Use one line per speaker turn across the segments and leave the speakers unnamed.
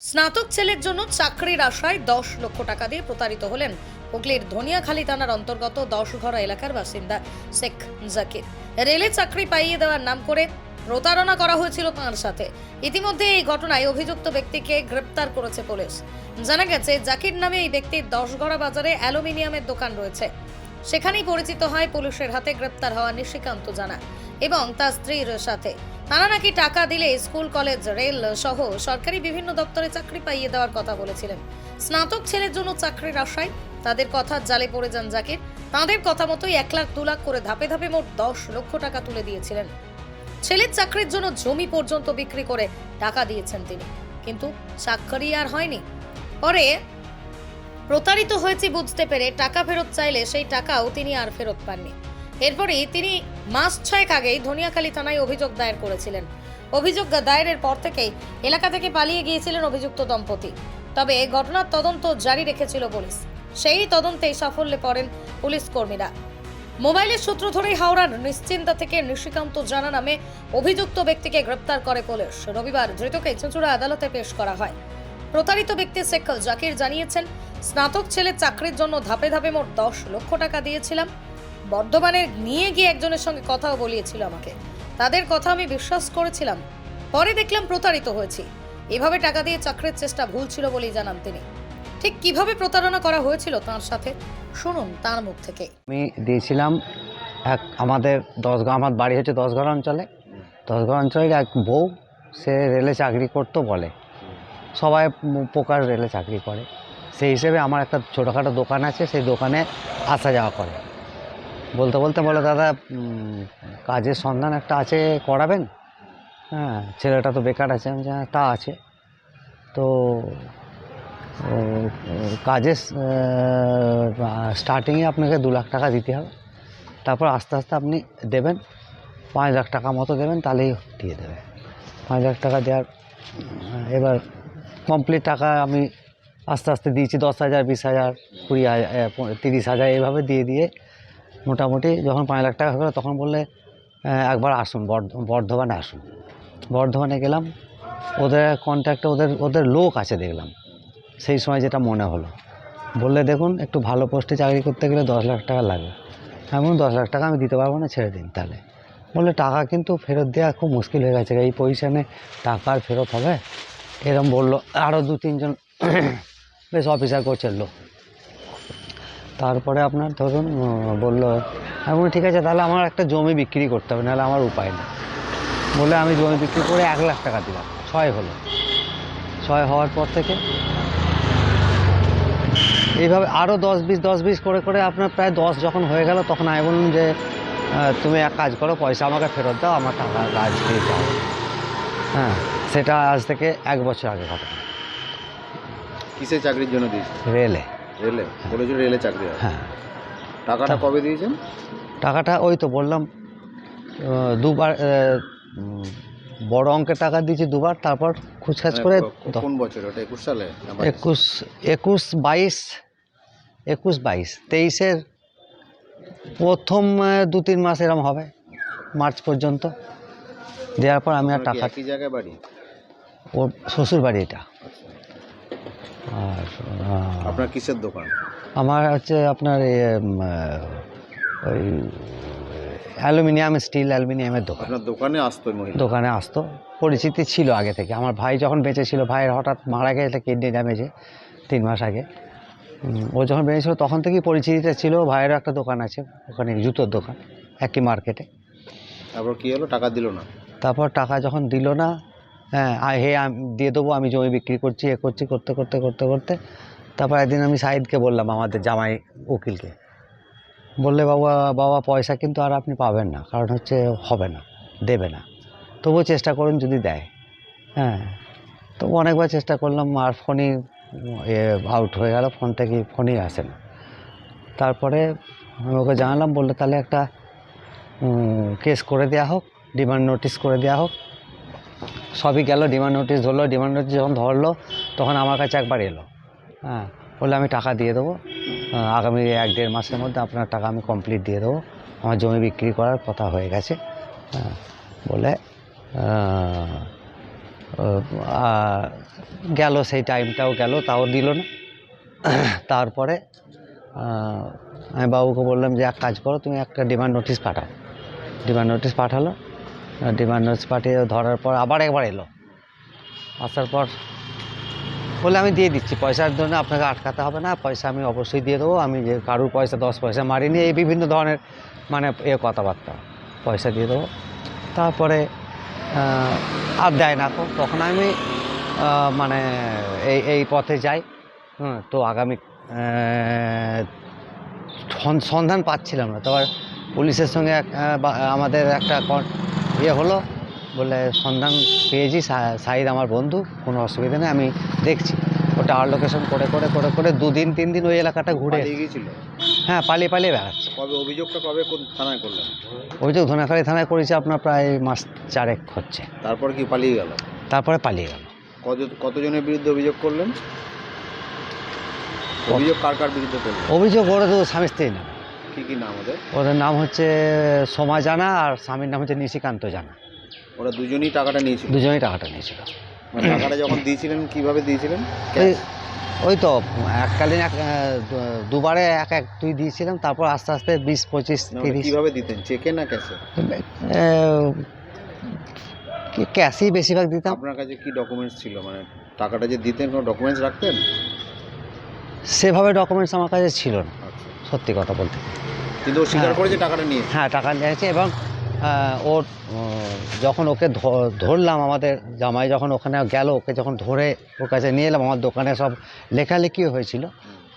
স্নাতক ছেলের জন্য চাকরির আশায় দশ লক্ষ টাকা দিয়ে প্রতারিত হলেন হুগলির ধনিয়াখালী থানার অন্তর্গত দশঘরা এলাকার বাসিন্দা শেখ জাকির। রেলে চাকরি পাইয়ে দেওয়ার নাম করে প্রতারণা করা হয়েছিল তাঁর সাথে। ইতিমধ্যে এই ঘটনায় অভিযুক্ত ব্যক্তিকে গ্রেপ্তার করেছে পুলিশ। জানা গেছে, জাকির নামে এই ব্যক্তির দশগড়া বাজারে অ্যালুমিনিয়ামের দোকান রয়েছে। সেখানেই পরিচিত হয় পুলিশের হাতে গ্রেপ্তার হওয়া নিশিকান্ত জানা। এবং তার স্ত্রীর সাথে। তারা নাকি টাকা দিলে স্কুল, কলেজ, রেল সহ সরকারি বিভিন্ন দপ্তরে চাকরি পাইয়ে দেওয়ার কথা বলেছিলেন। স্নাতক ছেলের জন্য চাকরির আশায় তাদের কথা জালে পড়ে যান জাকির। তাঁদের কথা মতোই এক লাখ, দু লাখ করে ধাপে ধাপে মোট দশ লক্ষ টাকা তুলে দিয়েছিলেন। ছেলের চাকরির জন্য জমি পর্যন্ত বিক্রি করে টাকা দিয়েছেন তিনি। কিন্তু চাকরি আর হয়নি। পরে প্রতারিত হয়েছি বুঝতে পেরে টাকা ফেরত চাইলে সেই টাকাও তিনি আর ফেরত পাননি। এরপরই তিনি মাস ছয়েক আগেই ধনিয়াখালী থানায় অভিযোগ দায়ের করেছিলেন। অভিযোগ দায়েরের পর থেকেই এলাকা থেকে পালিয়ে গিয়েছিলেন অভিযুক্ত দম্পতি। তবে ঘটনার তদন্ত জারি রেখেছিল পুলিশ। সেই তদন্তেই সাফল্যে পড়েন পুলিশ কর্মীরা। মোবাইলের সূত্র ধরেই হাওড়ার নিশ্চিন্তা থেকে নিশিকান্ত জানা নামে অভিযুক্ত ব্যক্তিকে গ্রেপ্তার করে পুলিশ। রবিবার ধৃতকে চুঁচুড়া আদালতে পেশ করা হয়। প্রতারিত ব্যক্তি শেখ জাকির জানিয়েছেন, স্নাতক ছেলে চাকরির জন্য ধাপে ধাপে মোট দশ লক্ষ টাকা দিয়েছিলাম। বর্ধমানে নিয়ে গিয়ে একজনের সঙ্গে কথাও বলিয়েছিল আমাকে। তাদের কথা আমি বিশ্বাস করেছিলাম। পরে দেখলাম প্রতারিত হয়েছি। এভাবে টাকা দিয়ে চাকরির চেষ্টা ভুল ছিল বলেই জানান তিনি। ঠিক কীভাবে প্রতারণা করা হয়েছিল তার সাথে, শুনুন তার মুখ থেকে।
আমি দিয়েছিলাম এক আমাদের দশগাঁ, আমার বাড়ি হচ্ছে দশগড় অঞ্চলে। দশগড় অঞ্চলের এক বউ, সে রেলে চাকরি করতো বলে। সবাই প্রকার রেলে চাকরি করে। সেই হিসেবে আমার একটা ছোটোখাটো দোকান আছে, সেই দোকানে আসা যাওয়া করে। বলতে বলতে বলে দাদা কাজের সন্ধান একটা আছে করাবেন? হ্যাঁ ছেলেটা তো বেকার আছে আমি বলছি, "হ্যাঁ, তা আছে। তো কাজের স্টার্টিংয়ে আপনাকে দু লাখ টাকা দিতে হবে। তারপর আস্তে আস্তে আপনি দেবেন পাঁচ লাখ টাকা মতো দেবেন তাহলেই দিয়ে দেবে। পাঁচ লাখ টাকা দেওয়ার এবার কমপ্লিট টাকা আমি আস্তে আস্তে দিয়েছি দশ হাজার বিশ হাজার কুড়ি হাজার তিরিশ হাজার এইভাবে দিয়ে দিয়ে মোটামুটি যখন পাঁচ লাখ টাকা হয়ে তখন বললে একবার আসুন, বর্ধ- বর্ধমানে আসুন। বর্ধমানে গেলাম, ওদের কন্ট্যাক্টে ওদের ওদের লোক আছে দেখলাম। সেই সময় যেটা মনে হলো, বললে দেখুন, একটু ভালো পোস্টে চাকরি করতে গেলে দশ লাখ টাকা লাগবে এমন দশ লাখ টাকা আমি দিতে পারব না, ছেড়ে দিন তাহলে। বললে, টাকা কিন্তু ফেরত দেওয়া খুব মুশকিল হয়ে গেছে এই পজিশানে টাকা আর ফেরত হবে? এরম বলল আরও দু তিনজন বেশ অফিসার করছে লোক। তারপরে আপনার ধরুন বলল আমি ঠিক আছে তাহলে আমার একটা জমি বিক্রি করতে হবে নাহলে আমার উপায় নেই। বলে আমি জমি বিক্রি করে এক লাখ টাকা দিলাম ছয় হলো। ছয় হওয়ার পর থেকে এইভাবে আরও দশ বিশ দশ বিশ করে করে আপনার প্রায় দশ যখন হয়ে গেল তখন আমি বললাম যে তুমি এক কাজ করো পয়সা আমাকে ফেরত দাও আমার টাকা কাজ দিয়ে যাও। হ্যাঁ সেটা আজ থেকে এক বছর আগে ঘটনা
কিসের চাকরির জন্য দিয়েছেন?
রেলে।
রেলে রেলে চাকরি
হ্যাঁ।
টাকাটা কবে দিয়েছেন?
টাকাটা ওই তো বললাম দুবার বড় অঙ্কের টাকা দিয়েছি দুবার তারপর খুচখাচ করে
মানে কোন বছর? ওটা একুশ সালে?
একুশ একুশ বাইশ একুশ বাইশ তেইশের প্রথম দু তিন মাস এরম হবে মার্চ পর্যন্ত। দেওয়ার পর আমি আর
কি
টাকা
একই জায়গায় বাড়ি?
ওর শ্বশুর বাড়ি এটা আর
আপনার কিসের দোকান?
আমার হচ্ছে আপনার ওই অ্যালুমিনিয়াম স্টিল অ্যালুমিনিয়ামের দোকান।
আপনার দোকানে আসতো
দোকানে আসতো। পরিচিতি ছিল আগে থেকে। আমার ভাই যখন বেঁচে ছিল ভাইয়ের হঠাৎ মারা গেছে কিডনি ড্যামেজে তিন মাস আগে। ও যখন বেঁচেছিল তখন থেকেই পরিচিতিটা ছিল। ভাইয়েরও একটা দোকান আছে ওখানে জুতোর দোকান একই মার্কেটে
তারপর কী হলো? টাকা দিল না?
তারপর টাকা যখন দিল না হ্যাঁ আ- হে, আমি, দিয়ে দেবো, আমি জমি বিক্রি করছি, এ করছি, করতে করতে করতে করতে। তারপর একদিন আমি সাইদকে বললাম, আমাদের জামাই উকিলকে। বললে, বাবা বাবা, পয়সা কিন্তু আর আপনি পাবেন না, কারণ হচ্ছে হবে না, দেবে না। তবুও চেষ্টা করুন যদি দেয়। হ্যাঁ তো অনেকবার চেষ্টা করলাম, আর ফোনই আউট হয়ে গেল, ফোন থেকে ফোনই আসে না। তারপরে আমি ওকে জানালাম, বললে, তাহলে একটা কেস করে দেওয়া হোক ডিমান্ড নোটিশ করে দেওয়া হোক সবই গেল ডিমান্ড নোটিশ ধরলো ডিমান্ড নোটিশ যখন ধরলো, তখন আমার কাছে একবার এলো। হ্যাঁ বললে আমি টাকা দিয়ে দেবো আগামী এক দেড় মাসের মধ্যে আপনার টাকা আমি কমপ্লিট দিয়ে দেবো। আমার জমি বিক্রি করার কথা হয়ে গেছে। হ্যাঁ বলে গেল সেই টাইমটাও গেল, তাও দিল না। তারপরে আমি বাবুকে বললাম যে, এক কাজ করো, তুমি একটা ডিমান্ড নোটিশ পাঠাও। ডিমান্ড নোটিশ পাঠালো ডিমান্ড নোটিশ পাঠিয়ে ধরার পর আবার একবার এলো। আসার পর বলে আমি দিয়ে দিচ্ছি, পয়সার জন্য আপনাকে আটকাতে হবে না, পয়সা আমি অবশ্যই দিয়ে দেবো, আমি যে কারুর পয়সা, দশ পয়সা মারিনি, এই বিভিন্ন ধরনের মানে এ কথাবার্তা, পয়সা দিয়ে দেবো। তারপরে আর দেয় না তো, তখন আমি মানে এই এই পথে যাই, হুম, তো আগামী সন- সন্ধান পাচ্ছিলাম না। তারপর পুলিশের সঙ্গে আমাদের একটা ইয়ে হলো বলে সন্ধান পেয়েছি সা- সাইদ আমার বন্ধু কোনো অসুবিধা নেই আমি দেখছি। ওটা আর লোকেশন করে করে করে করে দুদিন তিন দিন ওই এলাকাটা ঘুরে
গিয়েছিল?
হ্যাঁ পালিয়ে পালিয়ে বেড়াচ্ছে।
কবে অভিযোগটা কবে কোন থানায় করলেন?
অভিযোগ ধনাখালী থানায় করেছে আপনার প্রায় মাস চারেক হচ্ছে।
তারপর কি পালিয়ে গেল?
তারপরে পালিয়ে গেল।
কত কতজনের বিরুদ্ধে অভিযোগ করলেন? অভিযোগ কার কার বিরুদ্ধে করলেন?
অভিযোগ ওরা তো স্বামী স্ত্রী না
কি কি নাম ওদের?
ওদের নাম হচ্ছে সোমা জানা আর স্বামীর নাম হচ্ছে নিশিকান্ত জানা।
ওরা দুজনেই টাকাটা নিয়েছিল?
দুজনেই টাকাটা নিয়েছিল।
মানে টাকাটা যখন দিয়েছিলেন কীভাবে দিয়েছিলেন?
ওই ওই তো এককালীন এক দুবারে এক এক তুই দিয়েছিলাম তারপর আস্তে আস্তে বিশ পঁচিশ
মানে
তিরিশ।
কীভাবে দিতেন? চেকে না ক্যাশে?
ক্যাশই বেশিরভাগ দিতাম।
আপনার কাছে কি ডকুমেন্টস ছিল? মানে টাকাটা যে দিতেন কোনো ডকুমেন্টস রাখতেন?
সেভাবে ডকুমেন্টস আমার কাছে ছিল না। সত্যি কথা বলতে।
কিন্তু স্বীকার
হ্যাঁ।
করেছে টাকাটা নিয়ে
হ্যাঁ টাকা নিয়েছে এবং ওর যখন ওকে ধরলাম আমাদের জামাই যখন ওখানে গেল ওকে যখন ধরে ওর কাছে নিয়ে এলাম আমার দোকানে সব লেখালেখি হয়েছিল।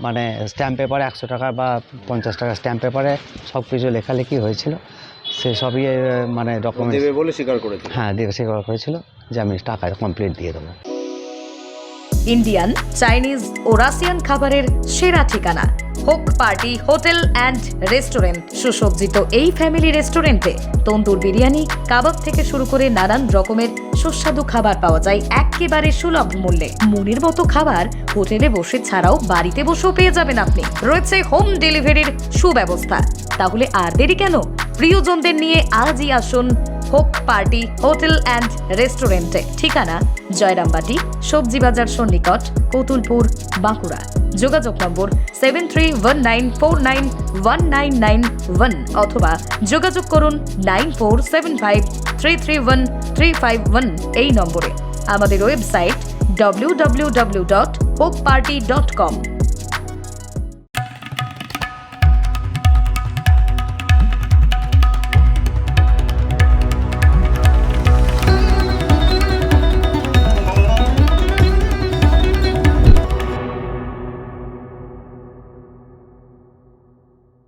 মানে স্ট্যাম্প পেপারে একশো টাকা বা পঞ্চাশ টাকা স্ট্যাম্প পেপারে সব কিছু লেখালেখি হয়েছিল। সে সবই মানে ডকুমেন্ট
দেবে বলে স্বীকার করেছে।
হ্যাঁ দেবে স্বীকার করা হয়েছিল যে আমি টাকা কমপ্লিট দিয়ে দেবো।
ইন্ডিয়ান চাইনিজ ও রাশিয়ান খাবারের সেরা ঠিকানা। হোক পার্টি, হোটেল অ্যান্ড রেস্টুরেন্ট। সুসজ্জিত এই ফ্যামিলি রেস্টুরেন্টে তন্দুর বিরিয়ানি, কাবাব থেকে শুরু করে নানান রকমের সুস্বাদু খাবার পাওয়া যায় একেবারে সুলভ মূল্যে। মনের মতো খাবার হোটেলে বসে ছাড়াও বাড়িতে বসেও পেয়ে যাবেন আপনি। রয়েছে হোম ডেলিভারির সুব্যবস্থা। তাহলে আর দেরি কেন? প্রিয়জনদের নিয়ে আজই আসুন হোক পার্টি, হোটেল অ্যান্ড রেস্টুরেন্টে। ঠিকানা জয়রামবাটি সবজি বাজার সন্নিকট, কতুলপুর, বাঁকুড়া। যোগাযোগ number seven three one nine four nine one nine nine one অথবা যোগাযোগ করুন nine four seven five three three one three five one এই নম্বরে। আমাদের website W W W dot hope party dot com